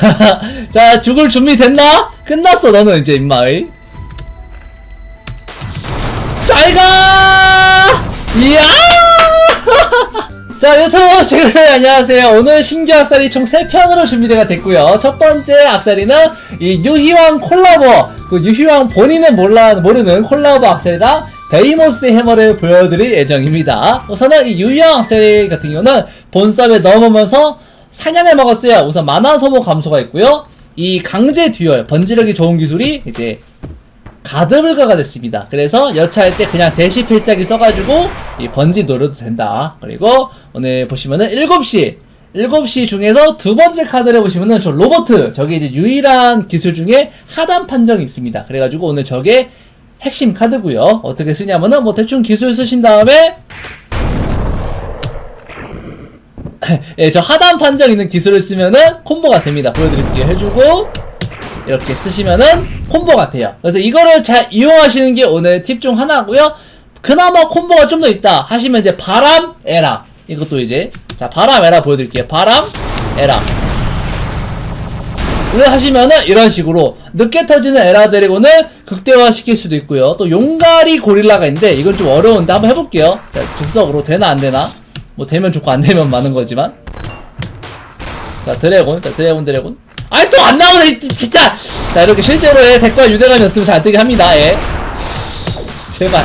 자, 죽을 준비 됐나? 끝났어, 너는 이제 임마이. 잘 가! 이야! 자, 유튜브 시청자들 안녕하세요. 오늘 신규 악살이 총 3편으로 준비가 됐고요. 첫 번째 악살이는 이 유희왕 콜라보, 그 유희왕 본인은 몰라, 모르는 콜라보 악살이랑 베이모스 해머를 보여드릴 예정입니다. 우선은 이 유희왕 악살 같은 경우는 본섭에 넣어보면서 사냥을 먹었어요. 우선 만화 소모 감소가 있고요. 이 강제 듀얼, 번지력이 좋은 기술이 이제 가드블가가 됐습니다. 그래서 여차할 때 그냥 대시 필살기 써가지고 이 번지 노려도 된다. 그리고 오늘 보시면은 7시 7시 중에서 두 번째 카드를 보시면은 저 로버트 저게 이제 유일한 기술 중에 하단 판정이 있습니다. 그래가지고 오늘 저게 핵심 카드고요. 어떻게 쓰냐면은 뭐 대충 기술 쓰신 다음에 예, 저 하단 판정 있는 기술을 쓰면은 콤보가 됩니다. 보여드릴게요. 해주고 이렇게 쓰시면은 콤보 같아요. 그래서 이거를 잘 이용하시는 게 오늘 팁 중 하나고요. 그나마 콤보가 좀 더 있다 하시면 이제 바람 에라 이것도 이제 자 바람 에라 보여드릴게요. 바람 에라 를 하시면은 이런 식으로 늦게 터지는 에라 드래곤을 극대화 시킬 수도 있고요. 또 용가리 고릴라가 있는데 이건 좀 어려운데 한번 해볼게요. 자, 즉석으로 되나 안 되나? 뭐 되면 좋고 안 되면 많은 거지만. 자 드래곤, 자 드래곤 드래곤. 아이 또 안 나오네 이- 진짜. 자 이렇게 실제로의 대과 유대감이 없으면 잘 뜨게 합니다. 예. 제발,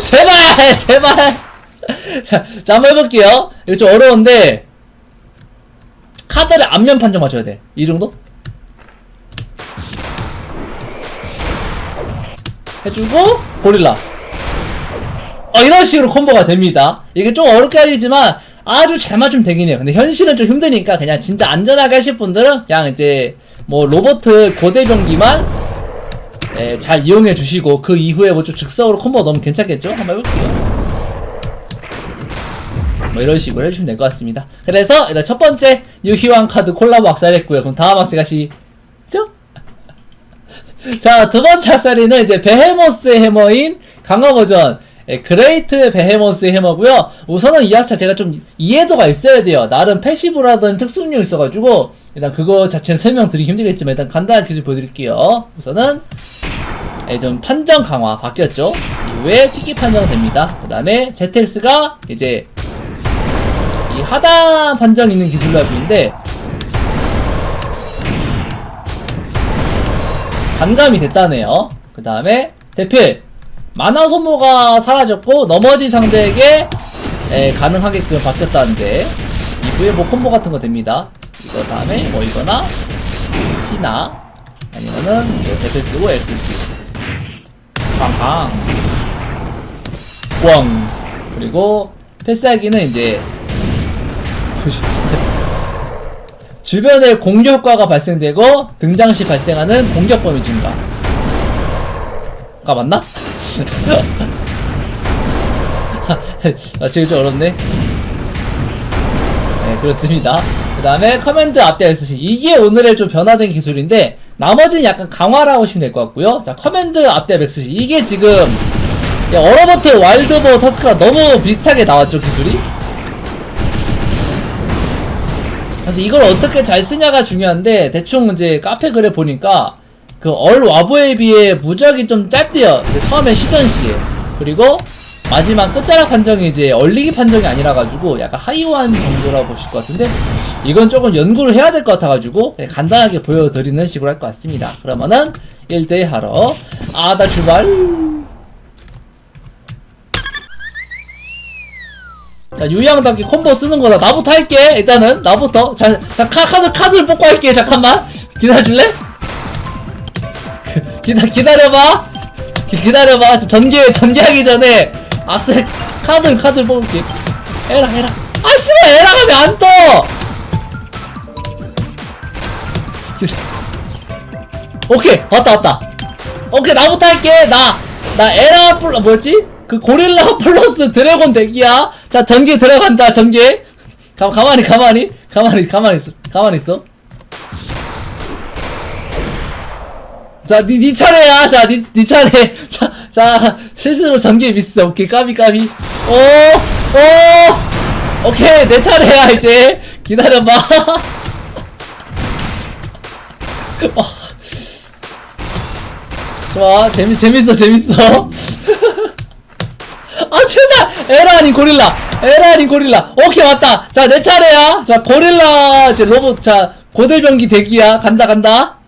제발, 제발. 자, 자 한번 해볼게요. 이거 좀 어려운데 카드를 앞면 판정 맞춰야 돼. 이 정도? 해주고 고릴라 어 이런 식으로 콤보가 됩니다 이게 좀 어렵게 하시지만 아주 잘 맞추면 되긴 해요 근데 현실은 좀 힘드니까 그냥 진짜 안전하게 하실 분들은 그냥 이제 뭐 로버트 고대병기만 예, 잘 이용해 주시고 그 이후에 뭐 좀 즉석으로 콤보가 너무 괜찮겠죠? 한번 해볼게요 뭐 이런 식으로 해주시면 될 것 같습니다 그래서 일단 첫 번째 유희왕 카드 콜라보 악살했고요 그럼 다음 악살 가시 죠? 자, 두 번째 학살이는 이제 베헤모스의 해머인 강화 버전. 예, 그레이트 베헤모스의 해머고요. 우선은 이 학살 제가 좀 이해도가 있어야 돼요. 나름 패시브라든 특수능력이 있어가지고 일단 그거 자체는 설명드리기 힘들겠지만 일단 간단한 기술 보여드릴게요. 우선은 예, 좀 판정 강화 바뀌었죠. 이후에 찍기 판정 됩니다. 그 다음에 ZX가 이제 이 하단 판정 있는 기술랍인데 반감이 됐다네요. 그 다음에 대필 만화 소모가 사라졌고 나머지 상대에게 에, 가능하게끔 바뀌었다는데 이후에 뭐 콤보 같은 거 됩니다. 이거 다음에 뭐 이거나 C나 아니면은 뭐 대필 쓰고 XC 팡팡 꽝 그리고 패스하기는 이제 주변에 공격 효과가 발생되고 등장 시 발생하는 공격 범위 증가. 가 맞나? 아, 지금 좀 어렵네. 네, 그렇습니다. 그 다음에 커맨드 앞대 SC. 이게 오늘의 좀 변화된 기술인데, 나머지는 약간 강화라고 보시면 될 것 같고요. 자, 커맨드 앞대 SC. 이게 지금, 야, 어로버트 와일드보 터스크랑 너무 비슷하게 나왔죠, 기술이? 그래서 이걸 어떻게 잘 쓰냐가 중요한데 대충 이제 카페 글에 보니까 그 얼 와보에 비해 무적이 좀 짧대요. 처음에 시전 시에 그리고 마지막 끝자락 판정이 이제 얼리기 판정이 아니라 가지고 약간 하이원 정도라고 보실 것 같은데 이건 조금 연구를 해야 될 것 같아 가지고 그냥 간단하게 보여드리는 식으로 할 것 같습니다. 그러면은 1대1 하러 아다 출발. 자, 유양답게 콤보 쓰는 거다. 나부터 할게. 일단은, 나부터. 자, 자, 카, 카드, 카드를 뽑고 할게. 잠깐만. 기다려줄래? 기다, 기다려봐. 기, 기다려봐. 저 전개, 전개하기 전에 악셀, 카드, 카드를 뽑을게. 에라, 에라. 아, 씨발, 에라 가면 안 떠! 오케이, 왔다, 왔다. 오케이, 나부터 할게. 나, 나 에라 플러, 뭐였지? 그 고릴라 플러스 드래곤 덱이야. 자, 전개 들어간다, 전개. 가, 가만히, 가만히. 가만히, 가만히 있어. 가만히 있어. 자, 니, 니 차례야. 자, 니, 니 차례. 자, 자, 실수로 전개 미스. 오케이, 까비, 까비. 오, 오. 오케이, 내 차례야, 이제. 기다려봐. 어. 좋아 재미 재밌어 재밌어 아 제발 에라 아닌 고릴라 에라 아닌 고릴라 오케이 왔다 자 내 차례야 자 고릴라 이제 로봇 자 고대병기 대기야 간다 간다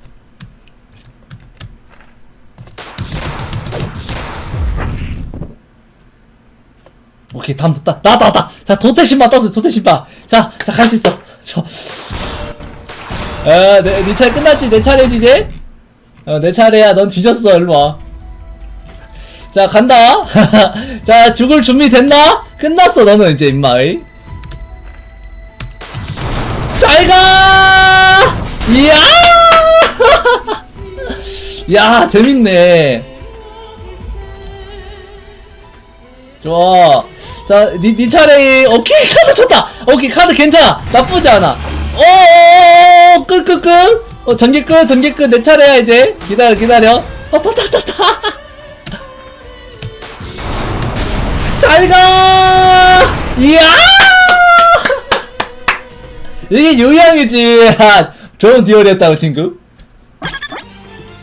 오케이 다음 떴다 나왔다 나왔다 자 도태신바 떴어 도태신바 자자 갈 수 있어 어, 내, 네 차례 끝났지? 내 차례지, 이제? 어, 내 차례야. 넌 뒤졌어. 와. 자, 간다. 자, 죽을 준비 됐나? 끝났어, 너는 이제, 임마이. 잘 가! 이야! 야, 재밌네. 좋아. 자, 니, 니 차례. 오케이, 카드 쳤다. 오케이, 카드 괜찮아. 나쁘지 않아. 어어어어, 끝, 끝, 끝. 어, 전개 끝, 전개 끝. 내 차례야, 이제. 기다려, 기다려. 어, 탔다, 탔다. 잘 가! 이야! 이게 요양이지. 아, 좋은 듀얼이었다고, 친구.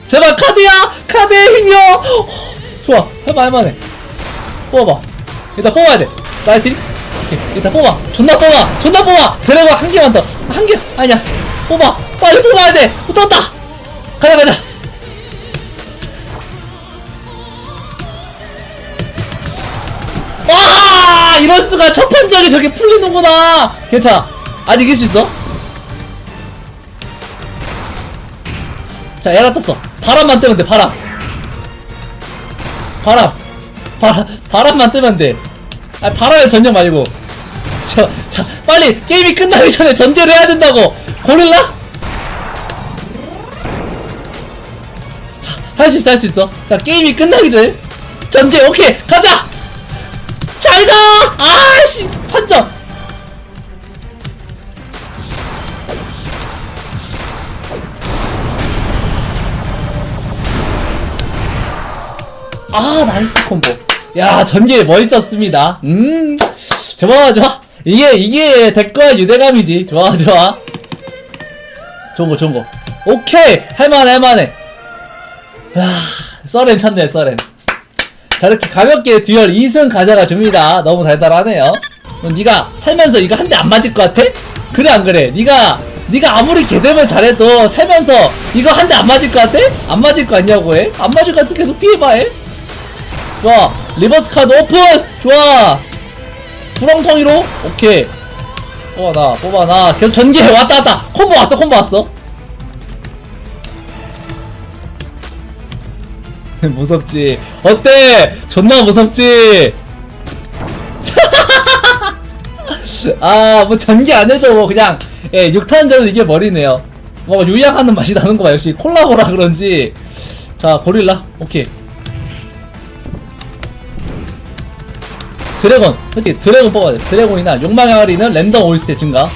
제발, 카드야! 카드의 힘이여! 좋아, 해봐, 해봐네. 뽑아봐. 일단 뽑아야 돼. 나의 딜. 오케이. 일단 뽑아. 존나 뽑아. 존나 뽑아. 드래곤 한 개만 더. 한 개. 아니야. 뽑아. 빨리 뽑아야 돼. 떴다. 가자, 가자. 와! 이럴 수가 첫 판정에 저게 풀리는구나. 괜찮아. 아직 이길 수 있어. 자, 에라 떴어. 바람만 뜨면 돼, 바람. 바람. 바람, 바람만 뜨면 돼. 아, 바람의 전력 말고. 저, 자, 빨리 게임이 끝나기 전에 전제를 해야 된다고. 고릴라? 자, 할 수 있어, 할 수 있어. 자, 게임이 끝나기 전에 전제, 오케이, 가자! 잘 가! 아씨, 판정! 아 나이스 콤보 야 전개 멋있었습니다? 음 좋아 좋아. 이게 이게 대가 유대감이지. 좋아 좋아. 좋은 거 좋은 거. 오케이. 할만해 할만해. 야 써렌 쳤네 써렌. 자 이렇게 가볍게 듀얼 2승 가져가 줍니다. 너무 달달하네요. 네가 살면서 이거 한 대 안 맞을 것 같아? 그래 안 그래? 네가 네가 아무리 개대면 잘해도 살면서 이거 한 대 안 맞을 것 같아? 안 맞을 거 아니냐고 해? 안 맞을 것 같아 계속 피해봐 해? 좋아 리버스 카드 오픈! 좋아! 구렁텅이로? 오케이. 뽑아놔 뽑아놔. 계속 전개 왔다 왔다. 콤보 왔어 콤보 왔어. 무섭지. 어때? 존나 무섭지. 아 뭐 전개 안 해도 뭐 그냥 예 6탄전은 이게 머리네요. 뭐 요양하는 맛이 나는 거봐 역시. 콜라보라 그런지. 자 고릴라? 오케이 드래곤 그치? 드래곤 뽑아야 돼. 드래곤이나 욕망의 항아리는 랜덤 올스탯 증가.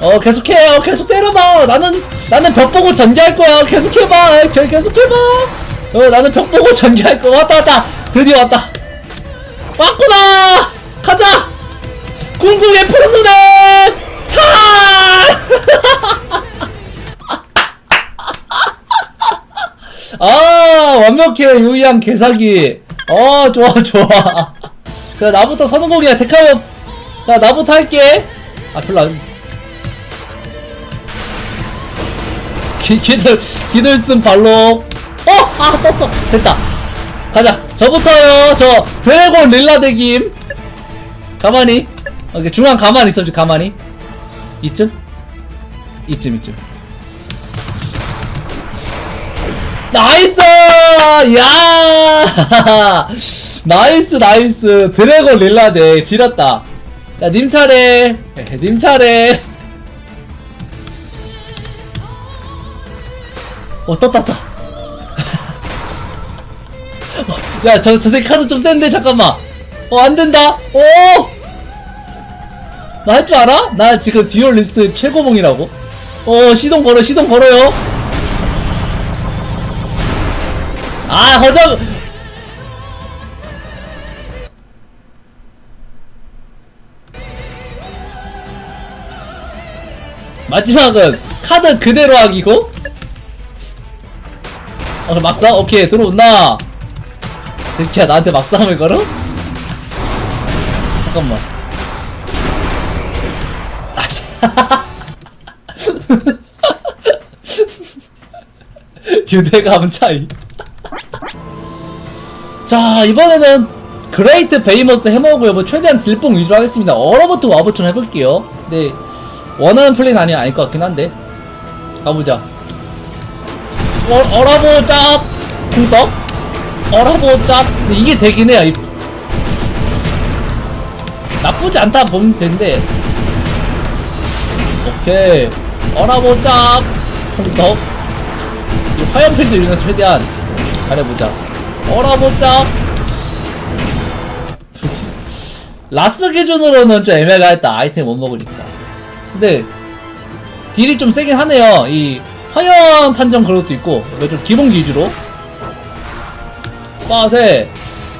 어 계속해 어 계속 때려봐. 나는 나는 벽 보고 전개할 거야. 계속해봐. 에, 계- 계속해봐. 어 나는 벽 보고 전개할 거야 왔다 왔다. 드디어 왔다. 왔구나. 가자. 궁극의 푸른 눈에 타! 아 완벽해. 유이한 개사기 어 좋아 좋아. 그래 나부터 서는 곡이야. 데카면 자 나부터 할게. 아 별로 안 기, 기들 기들 쓴 발로. 어아 떴어. 됐다. 가자. 저부터요. 저 드래곤 릴라 대김. 가만히. 오케이 중앙 가만히 있어줘 가만히. 이쯤? 이쯤 이쯤 나이스! 야! 나이스, 나이스. 드래곤 릴라데 지렸다. 자, 님 차례. 님 차례. 어, 떴다, 떴다. 어, 야, 저, 저 새끼 카드 좀 센데, 잠깐만. 어, 안 된다. 오! 나 할 줄 알아? 나 지금 듀얼 리스트 최고봉이라고. 어, 시동 걸어, 시동 걸어요. 아 허정 마지막은 카드 그대로 하기고 어 막상 오케이 들어온다 새끼야 나한테 막싸움을 걸어? 잠깐만 아, 씨. 유대감 차이 자 이번에는 그레이트 베이머스 해먹고요 뭐 최대한 딜뽕 위주로 하겠습니다. 얼어버터 와버처럼 해볼게요. 근데 원하는 플레이는 아니 아닐 것 같긴 한데. 가보자. 어, 얼어보자. 궁떡 얼어보자. 근데 이게 되긴 해요. 이- 나쁘지 않다 보면 되는데. 오케이. 얼어보자. 궁떡 이 화염필드 이용해서 최대한 잘해보자 얼어보자? 라스 기준으로는 좀 애매가 했다. 아이템 못 먹으니까. 근데 딜이 좀 세긴 하네요. 이 화염 판정 그런 것도 있고 좀 기본 기주로. 빠세.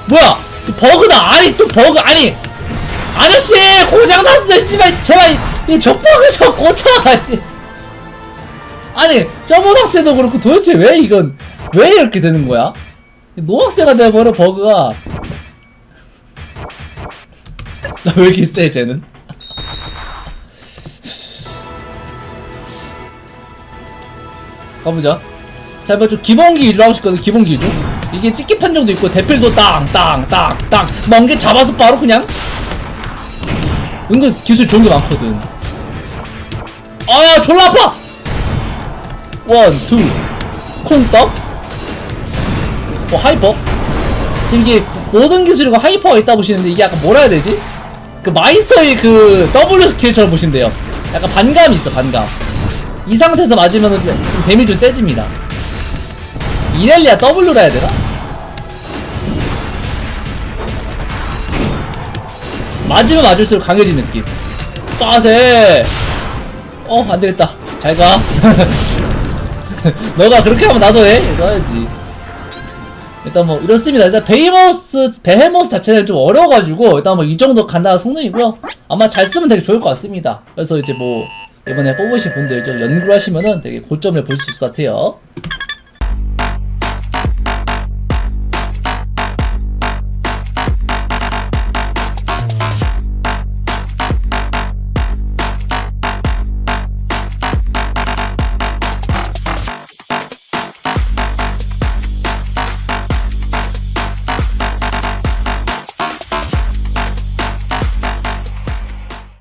뭐야? 이 버그다. 아니 또 버그 아니. 아저씨 고장났어 씨발. 제발 이 족버그 좀 고쳐 씨. 아니 저번 학생도 그렇고 도대체 왜 이건 왜 이렇게 되는 거야 노학생가 돼버려 버그가. 나 왜 이렇게 세 쟤는? 가보자. 자 이번 좀 기본기 위주로 하고 싶거든 기본기 위주 이게 찍기 판정도 있고 대필도 땅땅땅땅. 멍게 잡아서 바로 그냥. 은근 기술 좋은 게 많거든. 아야 졸라 아파! 원, 투, 콩떡, 어, 하이퍼. 지금 이게 모든 기술이고 하이퍼가 있다 보시는데 이게 약간 뭐라 해야 되지? 그 마이스터의 그 W 스킬처럼 보시면 돼요. 약간 반감이 있어, 반감. 이 상태에서 맞으면 좀 데미지 세집니다. 이렐리아 W라 해야 되나? 맞으면 맞을수록 강해진 느낌. 빠세! 어, 안 되겠다. 잘 가. 너가 그렇게 하면 나도 해. 써야지. 일단 뭐 이렇습니다. 일단 베이머스 베헤모스 자체는 좀 어려워가지고 일단 뭐 이 정도 간단한 성능이고요. 아마 잘 쓰면 되게 좋을 것 같습니다. 그래서 이제 뭐 이번에 뽑으신 분들 좀 연구를 하시면은 되게 고점을 볼 수 있을 것 같아요.